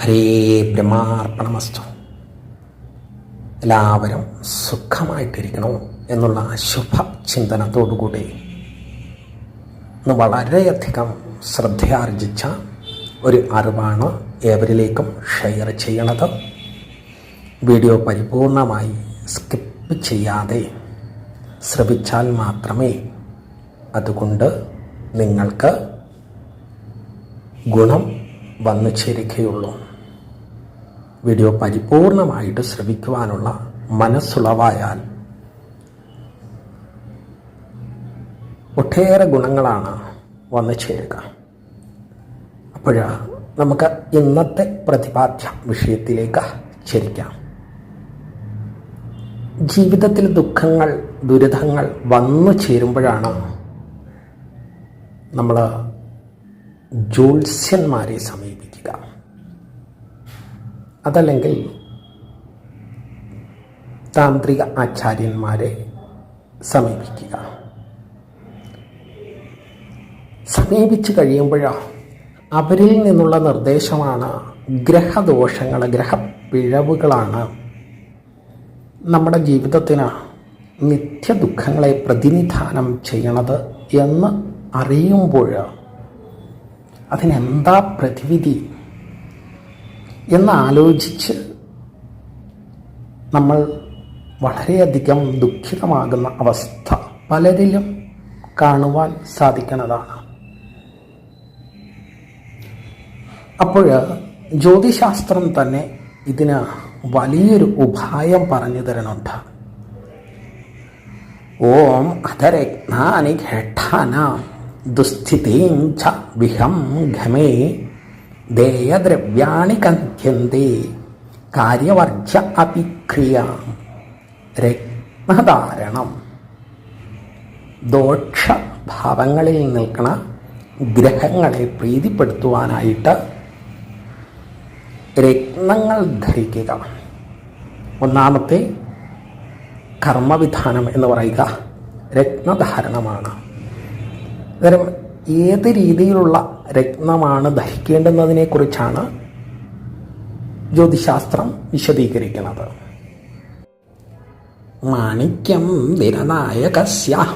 ഹരേ ബ്രഹ്മാർപ്പണമസ്തു. എല്ലാവരും സുഖമായിട്ടിരിക്കണോ എന്നുള്ള ശുഭ ചിന്തനത്തോടുകൂടി ഇന്ന് വളരെയധികം ശ്രദ്ധയാർജിച്ച ഒരു അറിവാണ് ഏവരിലേക്കും ഷെയർ ചെയ്യണത്. വീഡിയോ പരിപൂർണമായി സ്കിപ്പ് ചെയ്യാതെ ശ്രവിച്ചാൽ മാത്രമേ അതുകൊണ്ട് നിങ്ങൾക്ക് ഗുണം വന്നു ചേരുകയുള്ളൂ. വീഡിയോ പരിപൂർണമായിട്ട് ശ്രവിക്കുവാനുള്ള മനസ്സുളവായാൽ ഒട്ടേറെ ഗുണങ്ങളാണ് വന്നു ചേരുക. അപ്പോൾ നമുക്ക് ഇന്നത്തെ പ്രതിപാദ്യ വിഷയത്തിലേക്ക് ചരിക്കാം. ജീവിതത്തിൽ ദുഃഖങ്ങൾ ദുരിതങ്ങൾ വന്നു ചേരുമ്പോഴാണ് നമ്മൾ ജ്യോത്സ്യന്മാരെ സമീപിക്കുക അതല്ലെങ്കിൽ താന്ത്രിക ആചാര്യന്മാരെ സമീപിക്കുക. സമീപിച്ചു കഴിയുമ്പോഴാണ് അവരിൽ നിന്നുള്ള നിർദ്ദേശമാണ് ഗ്രഹദോഷങ്ങൾ ഗ്രഹപ്പിഴവുകളാണ് നമ്മുടെ ജീവിതത്തിന് നിത്യദുഃഖങ്ങളെ പ്രതിനിധാനം ചെയ്യണത് എന്ന് അറിയുമ്പോൾ അതിനെന്താ പ്രതിവിധി? എന്നാലോചിച്ച് നമ്മൾ വളരെയധികം ദുഃഖിതമാകുന്ന അവസ്ഥ പലരിലും കാണുവാൻ സാധിക്കുന്നതാണ്. അപ്പോൾ ജ്യോതിശാസ്ത്രം തന്നെ ഇതിന് വലിയൊരു ഉപായം പറഞ്ഞു തരുന്നുണ്ട്. ഓം അധരജ്ഞാനി ഘട്ടാന ദുസ്ഥിതീം ച വിഹം ഘമേ ദേയദ്രവ്യാണി കഥ്യന്തേ കാര്യവർജ അഭിക്രിയ. രത്നധാരണം. ദോഷഭാവങ്ങളിൽ നിൽക്കുന്ന ഗ്രഹങ്ങളെ പ്രീതിപ്പെടുത്തുവാനായിട്ട് രത്നങ്ങൾ ധരിക്കുക. ഒന്നാമത്തെ കർമ്മവിധാനം എന്ന് പറയുക രത്നധാരണമാണ്. അന്നേരം ഏത് രീതിയിലുള്ള രത്നമാണ് ധരിക്കേണ്ടുന്നതിനെക്കുറിച്ചാണ് ജ്യോതിശാസ്ത്രം വിശദീകരിക്കുന്നത്. മാണിക്യം ദിനനായകസ്യ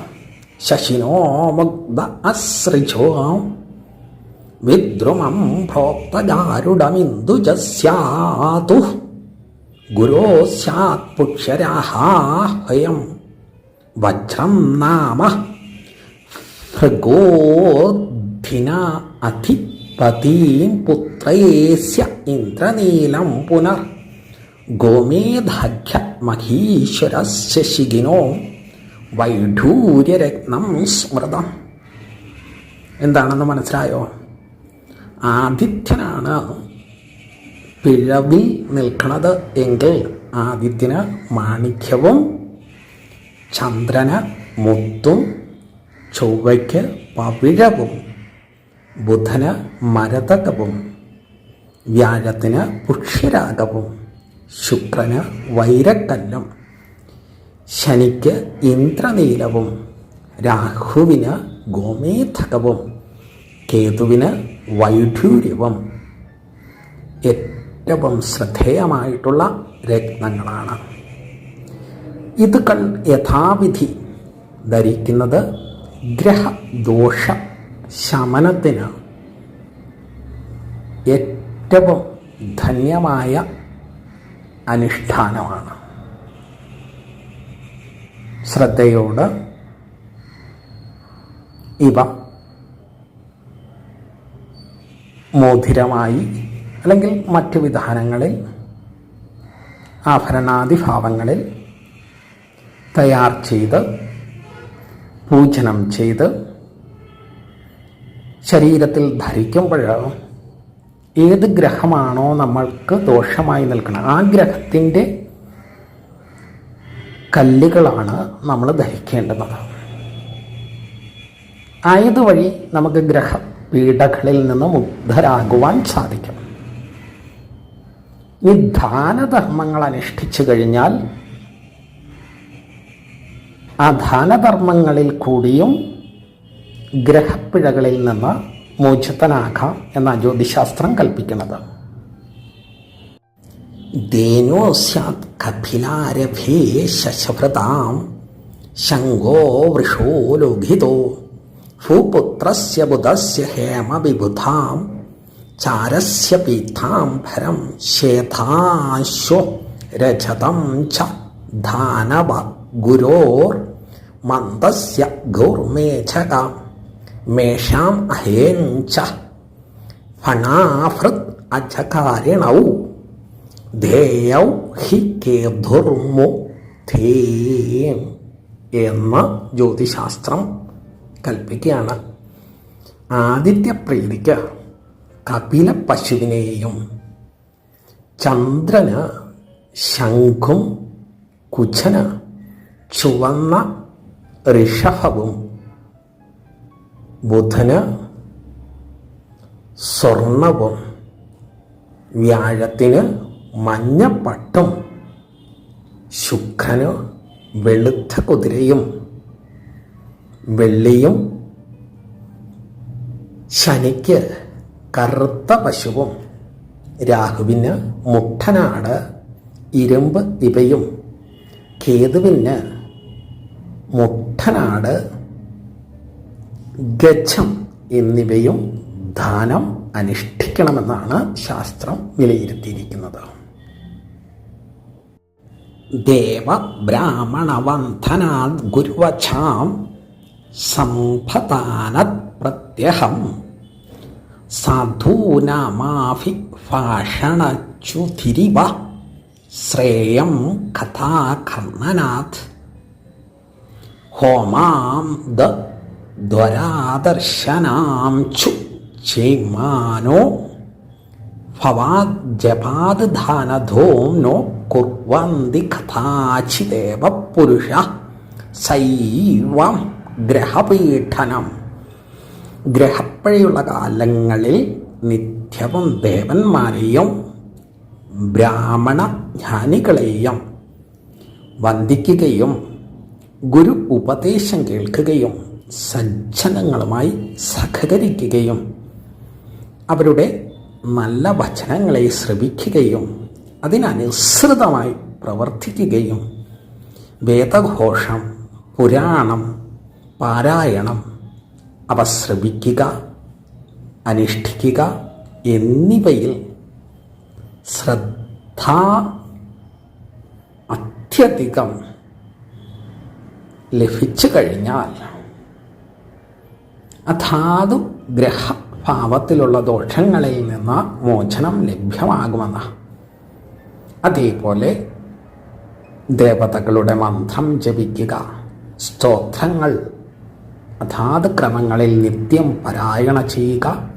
ശശിനോ മുഗ്ധ അസൃജോ. വിദ്രുമം ഭോക്തജാരുടമിന്ദുജസ്യാതു ഗുരോ സ്യാത് പുക്ഷരാഹാഹയം വജ്രം നാമ ഭൃഗോധിന അധിപതീം പുത്രേസ്യ ഇന്ദ്രനീലം പുനർ. ഗോമേധാഖ്യ മഹീശ്വര ശശിഗിനോ വൈഢൂര്യരത്നം സ്മൃതം. എന്താണെന്ന് മനസ്സിലായോ? ആദിത്യനാണ് പിഴവിൽ നിൽക്കുന്നത് എങ്കിൽ ആദിത്യന് മാണിക്യവും ചന്ദ്രന് മുത്തും ചൊവ്വയ്ക്ക് പവിഴവും ബുധന് മരതകവും വ്യാഴത്തിന് പുഷ്യരാഗവും ശുക്രന് വൈരക്കല്ലും ശനിക്ക് ഇന്ദ്രനീലവും രാഹുവിന് ഗോമേധകവും കേതുവിന് വൈഢൂര്യവും ഏറ്റവും ശ്രദ്ധേയമായിട്ടുള്ള രത്നങ്ങളാണ്. ഇതുകൾ യഥാവിധി ധരിക്കുന്നത് ഗ്രഹദോഷ ശമനത്തിന് ഏറ്റവും ധന്യമായ അനുഷ്ഠാനമാണ്. ശ്രദ്ധയോട് ഇവ മോതിരമായി അല്ലെങ്കിൽ മറ്റു വിധാനങ്ങളിൽ ആഭരണാദിഭാവങ്ങളിൽ തയ്യാർ ചെയ്ത് പൂജനം ചെയ്ത് ശരീരത്തിൽ ധരിക്കുമ്പോൾ ഏത് ഗ്രഹമാണോ നമ്മൾക്ക് ദോഷമായി നിൽക്കുന്നത് ആ ഗ്രഹത്തിന്റെ കല്ലുകളാണ് നമ്മൾ ധരിക്കേണ്ടത് ആയതുവഴി നമുക്ക് ഗ്രഹ പീഡകളിൽ നിന്ന് മുഗ്ധരാകുവാൻ സാധിക്കും. ഈ ദാനധർമ്മങ്ങൾ അനുഷ്ഠിച്ചു കഴിഞ്ഞാൽ ആ ദാനധർമ്മങ്ങളിൽ കൂടിയും ഗ്രഹപ്പിഴകളിൽ നിന്ന് മോചിതനാകാം എന്ന ജ്യോതിശാസ്ത്രം കൽപ്പിക്കുന്നത്. ധേനോ സ്യാത് കപിലാരഭേ ശശഭൃതാം ശങ്കോ വൃഷോ ലോഹിതോ ഭൂപുത്രസ്യ ബുധസ്യ ഹേമവിബുധാം ചാരസ്യ പീഥാം ഭരം ശേഥാശ്വ രജതം ച ധാനവ ഗുരോർ മന്ദസ്യ ഗൗർമേഘകാം മേഷാം അഹേഞ്ച ഫണാഫൃത് അജകാരിണൗ ധേയൗ ഹി കേധുർമു ധേയം എന്ന ജ്യോതിശാസ്ത്രം കൽപ്പിക്കുകയാണ്. ആദിത്യപ്രീതിക്ക് കപില പശുവിനെയും ചന്ദ്രന് ശംഖും കുചന് ചുവന്ന ഋഷഭവും ബുധന് സ്വർണവും വ്യാഴത്തിന് മഞ്ഞപ്പട്ടും ശുക്രന് വെളുത്ത കുതിരയും വെള്ളിയും ശനിക്ക് കറുത്ത പശുവും രാഹുവിന് മുട്ടനാട് ഇരുമ്പ് ഇവയും കേതുവിന് മുട്ടനാട് ഗജം എന്നിവയും ദാനം അനുഷ്ഠിക്കണമെന്നാണ് ശാസ്ത്രം വിലയിരുത്തിയിരിക്കുന്നത്. ദേവ ബ്രാഹ്മണവന്ധനാത് ഗുരുവഛാം സംഭതാനത് പ്രത്യഹം സാധൂനമാഫി ഭാഷണച്ചുതിരിവ ശ്രേയം കഥാകർണനാഥ് ഹോമാം ദ ദ്വരാദർശനാം ചു ചേമാനോ ഭവാജപാത് ധാനധോംനോ കുർവന്തി കഥാചിദേവ പുരുഷ സൈവം ഗ്രഹപീഠനം. ഗ്രഹപ്പഴയുള്ള കാലങ്ങളിൽ നിത്യവും ദേവന്മാരെയും ബ്രാഹ്മണ ജ്ഞാനികളെയും വന്ദിക്കുകയും ഗുരു ഉപദേശം കേൾക്കുകയും സജ്ജനങ്ങളുമായി സഹകരിക്കുകയും അവരുടെ നല്ല വചനങ്ങളെ ശ്രവിക്കുകയും അതിനനുസൃതമായി പ്രവർത്തിക്കുകയും വേദഘോഷം പുരാണം പാരായണം അവ ശ്രവിക്കുക അനുഷ്ഠിക്കുക എന്നിവയിൽ ശ്രദ്ധ അത്യധികം ലഭിച്ചു കഴിഞ്ഞാൽ അധാതു ഗ്രഹഭാവത്തിലുള്ള ദോഷങ്ങളിൽ നിന്ന് മോചനം ലഭ്യമാകുമെന്ന്. അതേപോലെ ദേവതകളുടെ മന്ത്രം ജപിക്കുക സ്തോത്രങ്ങൾ അതാത് ക്രമങ്ങളിൽ നിത്യം പാരായണ ചെയ്യുക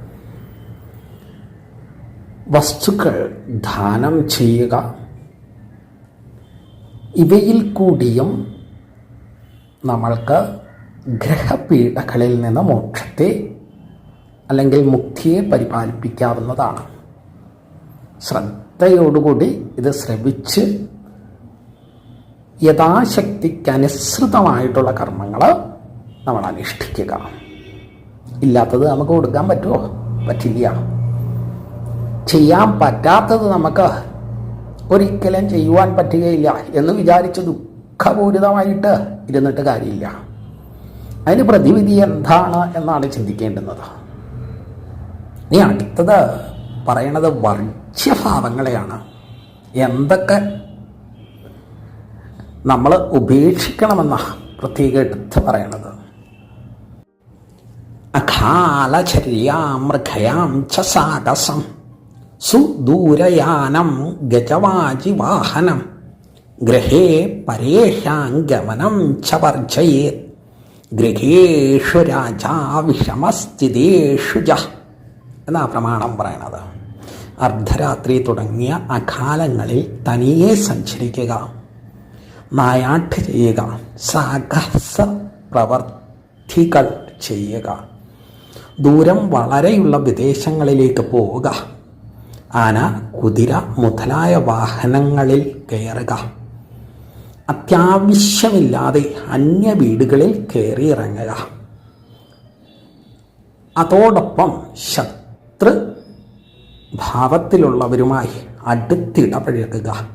വസ്തുക്കൾ ദാനം ചെയ്യുക. ഇവയിൽ കൂടിയും നമ്മൾക്ക് ഗ്രഹപീഠകളിൽ നിന്ന് മോക്ഷത്തെ അല്ലെങ്കിൽ മുക്തിയെ പരിപാലിപ്പിക്കാവുന്നതാണ്. ശ്രദ്ധയോടുകൂടി ഇത് ശ്രവിച്ച് യഥാശക്തിക്കനുസൃതമായിട്ടുള്ള കർമ്മങ്ങൾ നമ്മൾ അനുഷ്ഠിക്കുക. ഇല്ലാത്തത് നമുക്ക് കൊടുക്കാൻ പറ്റുമോ? പറ്റില്ല. ചെയ്യാൻ പറ്റാത്തത് നമുക്ക് ഒരിക്കലും ചെയ്യുവാൻ പറ്റുകയില്ല എന്ന് വിചാരിച്ച് ദുഃഖപൂരിതമായിട്ട് ഇരുന്നിട്ട് കാര്യമില്ല. അതിന് പ്രതിവിധി എന്താണ് എന്നാണ് ചിന്തിക്കേണ്ടുന്നത്. ഇനി അടുത്തത് പറയണത് വർജ്യഭാവങ്ങളെയാണ്. എന്തൊക്കെ നമ്മൾ ഉപേക്ഷിക്കണമെന്ന പ്രത്യേക എടുത്ത് പറയണത്. അഖാലചര്യാമൃഖയാം ച സാഹസം സുദൂരയാനം ഗജവാജിവാഹനം. ഗൃഹേ പരേഷാംഗമനം ച വർജയേത്. ഗൃഹേഷു രാജാ വിഷമസ്ഥിതേഷു ജ. എന്നാ പ്രമാണം പറയണത്. അർദ്ധരാത്രി തുടങ്ങിയ അകാലങ്ങളിൽ തനിയെ സഞ്ചരിക്കുക. നായാട്ട് ചെയ്യുക. സാഹസ പ്രവർത്തികൾ ചെയ്യുക. ദൂരം വളരെയുള്ള വിദേശങ്ങളിലേക്ക് പോവുക. ആന കുതിര മുതലായ വാഹനങ്ങളിൽ കയറുക. അത്യാവശ്യമില്ലാതെ അന്യ വീടുകളിൽ കയറി ഇറങ്ങുക. അതോടൊപ്പം ശത്രു ഭാവത്തിലുള്ളവരുമായി അടുത്തിടപഴകുക.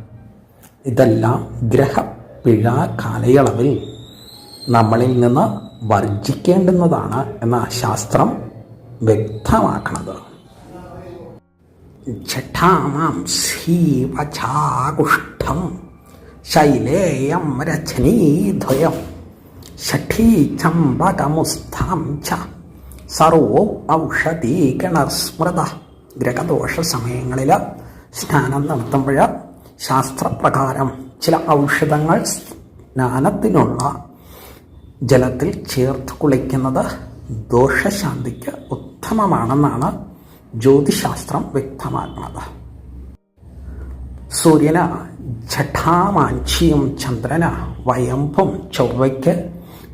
ഇതെല്ലാം ഗ്രഹപ്പിഴ കാലയളവിൽ നമ്മളിൽ നിന്ന് വർജിക്കേണ്ടുന്നതാണ് എന്ന ശാസ്ത്രം വ്യക്തമാക്കണത്. ജഠാമാം ശീവചാകുഷ്ഠം ശൈലേയം രജനീദ്വയം ഷഠീചമ്പകമുസ്ഥാം ച. സർവോ ഔഷധീകണസ്മൃത ഗ്രഹദോഷ സമയങ്ങളിൽ സ്നാനം നടത്തുമ്പോൾ ശാസ്ത്രപ്രകാരം ചില ഔഷധങ്ങൾ സ്നാനത്തിനുള്ള ജലത്തിൽ ചേർത്ത് കുളിക്കുന്നത് ദോഷശാന്തിക്ക് ഉത്തമമാണെന്നാണ് ജ്യോതിശാസ്ത്രം വ്യക്തമാക്കുന്നത്. സൂര്യന് ജഠാമാഞ്ചിയും ചന്ദ്രന വയമ്പും ചൊവ്വയ്ക്ക്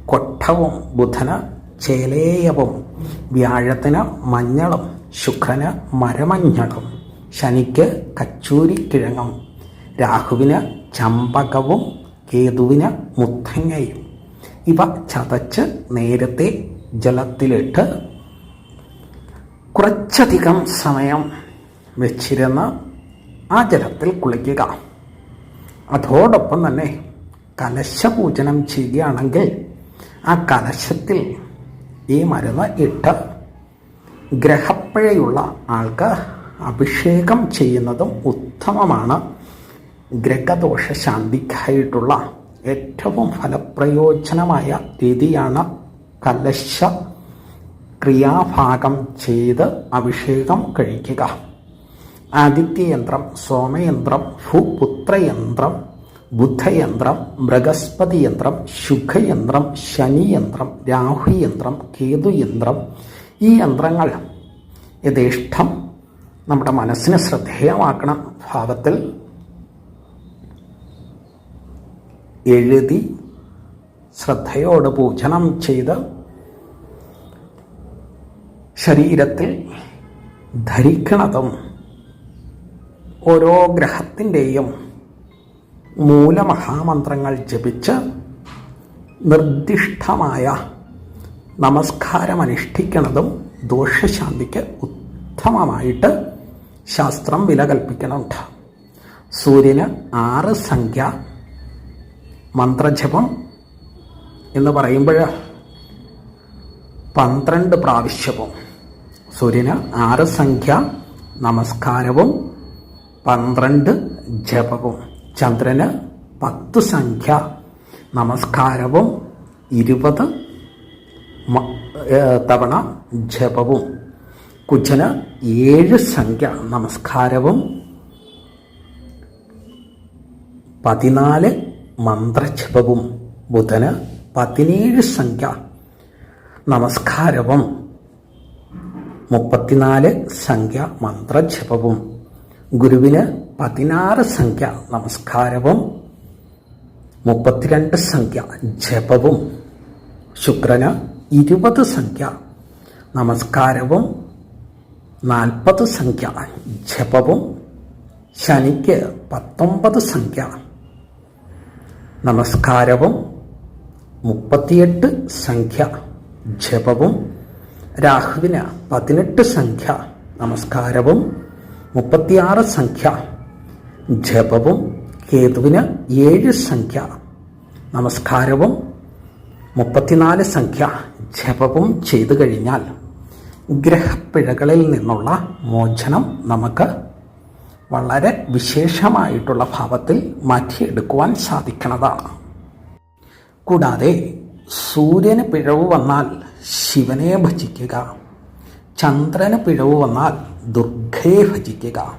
കൊട്ടവും ബുധന ചേലേയവും വ്യാഴത്തിന് മഞ്ഞളും ശുക്രന് മരമഞ്ഞളും ശനിക്ക് കച്ചൂരിക്കിഴങ്ങും രാഹുവിന് ചമ്പകവും കേതുവിന് മുത്തങ്ങയും. ഇവ ചതച്ച് നേരത്തെ ജലത്തിലിട്ട് കുറച്ചധികം സമയം വെച്ചിരുന്ന് ആ ജലത്തിൽ കുളിക്കുക. അതോടൊപ്പം തന്നെ കലശപൂജനം ചെയ്യുകയാണെങ്കിൽ ആ കലശത്തിൽ ഈ മരുന്ന് ഇട്ട് ഗ്രഹപ്പഴയുള്ള ആൾക്ക് അഭിഷേകം ചെയ്യുന്നതും ഉത്തമമാണ്. ഗ്രഹദോഷ ശാന്തിക്കായിട്ടുള്ള ഏറ്റവും ഫലപ്രയോജനമായ രീതിയാണ് കലശ ക്രിയാഭാഗം ചെയ്ത് അഭിഷേകം കഴിക്കുക. ആദിത്യയന്ത്രം സോമയന്ത്രം ഭൂപുത്രയന്ത്രം ബുദ്ധയന്ത്രം ബൃഹസ്പതി യന്ത്രം ശുഖയന്ത്രം ശനിയന്ത്രം രാഹുയന്ത്രം കേതുയന്ത്രം. ഈ യന്ത്രങ്ങൾ യഥേഷ്ടം നമ്മുടെ മനസ്സിനെ ശ്രദ്ധേയമാക്കണ. ഭാവത്തിൽ എഴുതി ശ്രദ്ധയോട് പൂജനം ചെയ്ത് ശരീരത്തിൽ ധരിക്കണതും ഓരോ ഗ്രഹത്തിന്റെയും മൂലമഹാമന്ത്രങ്ങൾ ജപിച്ച് നിർദ്ദിഷ്ടമായ നമസ്കാരം അനുഷ്ഠിക്കുന്നതും ദോഷശാന്തിക്ക് ഉത്തമമായിട്ട് ശാസ്ത്രം വില കൽപ്പിക്കുന്നുണ്ട് സൂര്യന് ആറ് സംഖ്യ മന്ത്രജപം എന്ന് പറയുമ്പോൾ പന്ത്രണ്ട് പ്രാവശ്യവും സൂര്യന് ആറ് സംഖ്യ നമസ്കാരവും പന്ത്രണ്ട് ജപവും. ചന്ദ്രന് പത്ത് സംഖ്യ. നമസ്കാരവും ഇരുപത് തവണ ജപവും. കുജന് ഏഴ് സംഖ്യ. നമസ്കാരവും പതിനാല് മന്ത്രജപവും. ബുധന് പതിനേഴ് സംഖ്യ. നമസ്കാരവും മുപ്പത്തിനാല് സംഖ്യ മന്ത്രജപവും. ഗുരുവിന് പതിനാറ് സംഖ്യ നമസ്കാരവും മുപ്പത്തിരണ്ട് സംഖ്യ ജപവും ശുക്രന് ഇരുപത് സംഖ്യ നമസ്കാരവും നാൽപ്പത് സംഖ്യ ജപവും ശനിക്ക് പത്തൊമ്പത് സംഖ്യ നമസ്കാരവും മുപ്പത്തിയെട്ട് സംഖ്യ ജപവും രാഹുവിന് പതിനെട്ട് സംഖ്യ നമസ്കാരവും മുപ്പത്തിയാറ് സംഖ്യ. ജപവും കേതുവിന് ഏഴ് സംഖ്യ. നമസ്കാരവും മുപ്പത്തിനാല് സംഖ്യ. ജപവും ചെയ്തു കഴിഞ്ഞാൽ ഗ്രഹപ്പിഴകളിൽ നിന്നുള്ള മോചനം നമുക്ക് വളരെ വിശേഷമായിട്ടുള്ള ഭാവത്തിൽ മാറ്റിയെടുക്കുവാൻ സാധിക്കുന്നതാണ്. കൂടാതെ സൂര്യന് പിഴവ് വന്നാൽ ശിവനെ ഭജിക്കുക ചന്ദ്രന് പിഴവ് വന്നാൽ ദുർഗയെ ഭജിക്കുക.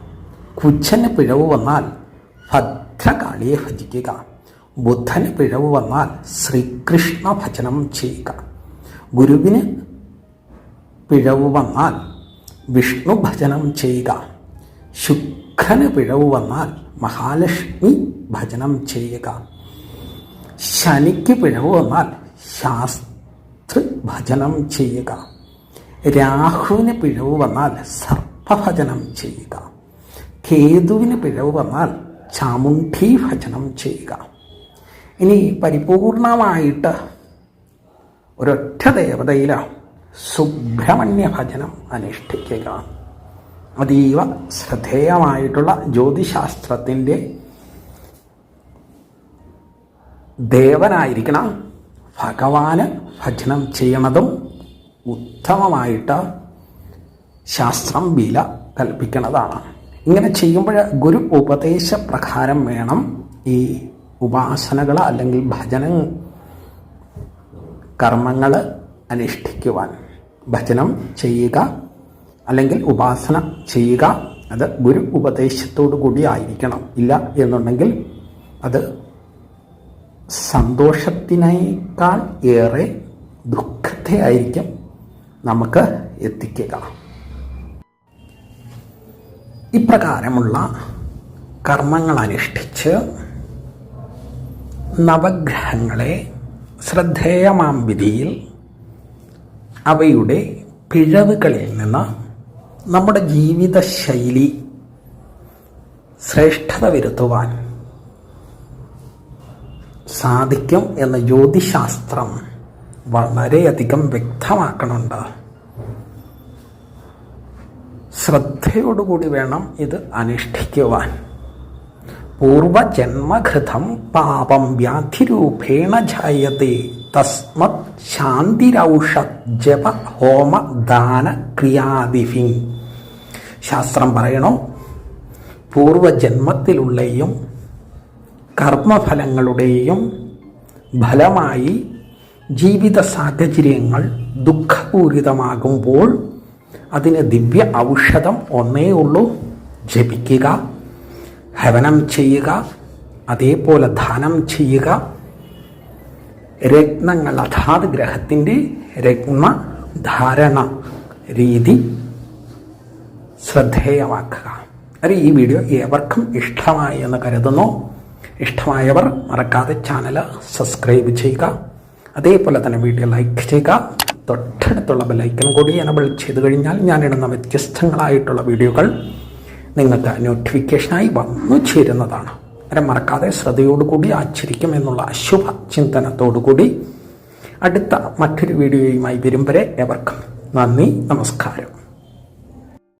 കുച്ഛന് പിഴവ് വന്നാൽ ഭദ്രകാളിയെ ഭജിക്കുക. ബുദ്ധന് പിഴവ് വന്നാൽ ശ്രീകൃഷ്ണ ഭജനം ചെയ്യുക. ഗുരുവിന് പിഴവ് വന്നാൽ വിഷ്ണു ഭജനം ചെയ്യുക. ശുക്രന് പിഴവ് വന്നാൽ മഹാലക്ഷ്മി ഭജനം ചെയ്യുക. ശനിക്ക് പിഴവ് വന്നാൽ ശാസ്ത്ര ഭജനം ചെയ്യുക. രാഹുവിന് പിഴവ് വന്നാൽ സർപ്പഭജനം ചെയ്യുക. കേതുവിന് പിഴവ് വന്നാൽ ചാമുണ്ഠി ഭജനം ചെയ്യുക. ഇനി പരിപൂർണമായിട്ട് ഒരൊറ്റ ദേവതയില സുബ്രഹ്മണ്യ ഭജനം അനുഷ്ഠിക്കുക. അതീവ ശ്രദ്ധേയമായിട്ടുള്ള ജ്യോതിശാസ്ത്രത്തിന്റെ ദേവനായിരിക്കണം ഭഗവാന് ഭജനം ചെയ്യണതും ഉത്തമമായിട്ട് ശാസ്ത്രം വില കൽപ്പിക്കുന്നതാണ്. ഇങ്ങനെ ചെയ്യുമ്പോൾ ഗുരു ഉപദേശപ്രകാരം വേണം ഈ ഉപാസനകൾ അല്ലെങ്കിൽ ഭജന കർമ്മങ്ങൾ അനുഷ്ഠിക്കുവാൻ. ഭജനം ചെയ്യുക അല്ലെങ്കിൽ ഉപാസന ചെയ്യുക അത് ഗുരു ഉപദേശത്തോടു കൂടി ആയിരിക്കണം. ഇല്ല എന്നുണ്ടെങ്കിൽ അത് സന്തോഷത്തിനേക്കാൾ ഏറെ ദുഃഖത്തെ ആയിരിക്കും നമുക്ക് എത്തിക്കുക. ഇപ്രകാരമുള്ള കർമ്മങ്ങൾ അനുഷ്ഠിച്ച് നവഗ്രഹങ്ങളെ ശ്രദ്ധേയമാം വിധിയിൽ അവയുടെ പിഴവുകളിൽ നിന്ന് നമ്മുടെ ജീവിതശൈലി ശ്രേഷ്ഠത വരുത്തുവാൻ സാധിക്കും എന്ന് ജ്യോതിശാസ്ത്രം വളരെയധികം വ്യക്തമാക്കണുണ്ട്. ശ്രദ്ധയോടുകൂടി വേണം ഇത് അനുഷ്ഠിക്കുവാൻ. പൂർവജന്മഘൃതം പാപം വ്യാധിരൂപേണ ജായത്തെ തസ്മത് ശാന്തിരൗഷ ജപ ഹോമ ദാന ക്രിയാദിഫി ശാസ്ത്രം പറയണോ പൂർവജന്മത്തിലുള്ളയും കർമ്മഫലങ്ങളുടെയും ഫലമായി ജീവിത സാഹചര്യങ്ങൾ ദുഃഖപൂരിതമാകുമ്പോൾ അതിന് ദിവ്യ ഔഷധം ഒന്നേ ഉള്ളൂ. ജപിക്കുക ഹവനം ചെയ്യുക അതേപോലെ ദാനം ചെയ്യുക. രത്നങ്ങൾ അതാത് ഗ്രഹത്തിന്റെ രത്ന ധാരണ രീതി ശ്രദ്ധേയമാക്കുക. അത് ഈ വീഡിയോ ഏവർക്കും ഇഷ്ടമായി എന്ന് കരുതുന്നു. ഇഷ്ടമായവർ മറക്കാതെ ചാനൽ സബ്സ്ക്രൈബ് ചെയ്യുക. അതേപോലെ തന്നെ വീഡിയോ ലൈക്ക് ചെയ്യുക. തൊട്ടടുത്തുള്ള ബെല്ലൈക്കൻ കൂടി എനബിൾ ചെയ്ത് കഴിഞ്ഞാൽ ഞാനിടുന്ന വ്യത്യസ്തങ്ങളായിട്ടുള്ള വീഡിയോകൾ നിങ്ങൾക്ക് നോട്ടിഫിക്കേഷനായി വന്നു ചേരുന്നതാണ്. അരെ മറക്കാതെ ശ്രദ്ധയോടുകൂടി ആചരിക്കും എന്നുള്ള അശുഭ ചിന്തനത്തോടുകൂടി അടുത്ത മറ്റൊരു വീഡിയോയുമായി വരും വരെ എവർക്കും നന്ദി നമസ്കാരം.